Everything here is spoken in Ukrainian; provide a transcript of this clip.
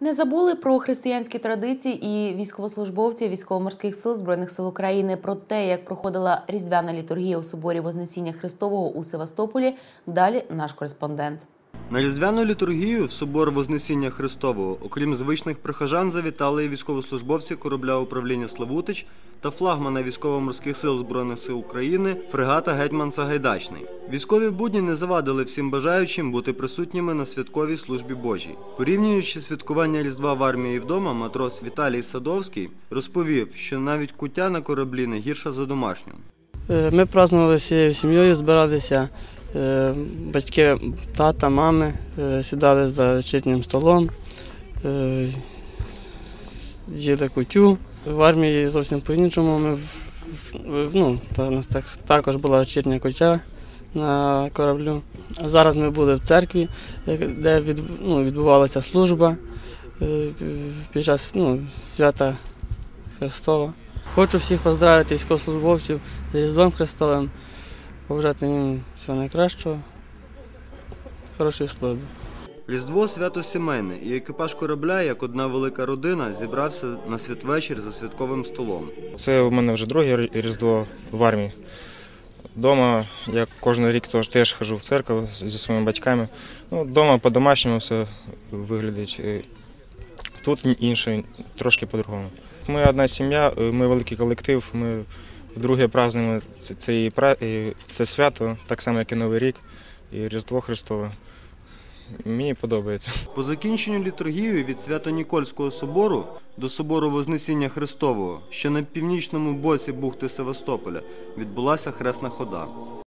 Не забули про християнські традиції і військовослужбовців військово-морських сил збройних сил України про те, як проходила різдвяна літургія у соборі Вознесіння Христового у Севастополі. Далі наш кореспондент. На різдвяну літургію в собор Вознесіння Христового, окрім звичних прихожан, завітали і військовослужбовці корабля управління Славутич та флагмана військово-морських сил Збройних сил України фрегата Гетьман Сагайдачний. Військові будні не завадили всім бажаючим бути присутніми на святковій службі Божій. Порівнюючи святкування Різдва в армії вдома, матрос Віталій Садовський розповів, що навіть куття на кораблі не гірша за домашню. Е, Ми празднували всією сім'єю, збиралися. Е, Батьки тата, мами е, сідали за вечірнім столом, е, їли кутю. В армії зовсім по-іншому. Ми, ну, у нас так, також була вечірня кутя на кораблю. Зараз ми були в церкві, де від, ну, відбувалася служба під час ну, свята Христова. Хочу всіх поздравити військовослужбовців з Різдвом Христовим, побажати їм всього найкращого, хорошої служби. Різдво свято сімейне, і екіпаж корабля, як одна велика родина, зібрався на святвечір за святковим столом. Це у мене вже друге Різдво в армії. Дома я кожен рік теж, теж хожу в церкву зі своїми батьками. Ну, дома по-домашньому все виглядить. Е, Тут інше, трошки по-другому. Ми одна сім'я, е, ми великий колектив. Ми вдруге празднуємо це, це, це свято, так само, як і Новий рік, і Різдво Христове. Мені подобається. По закінченню літургії від Свято-Нікольського собору до собору Вознесіння Христового, що на північному боці бухти Севастополя, відбулася хресна хода.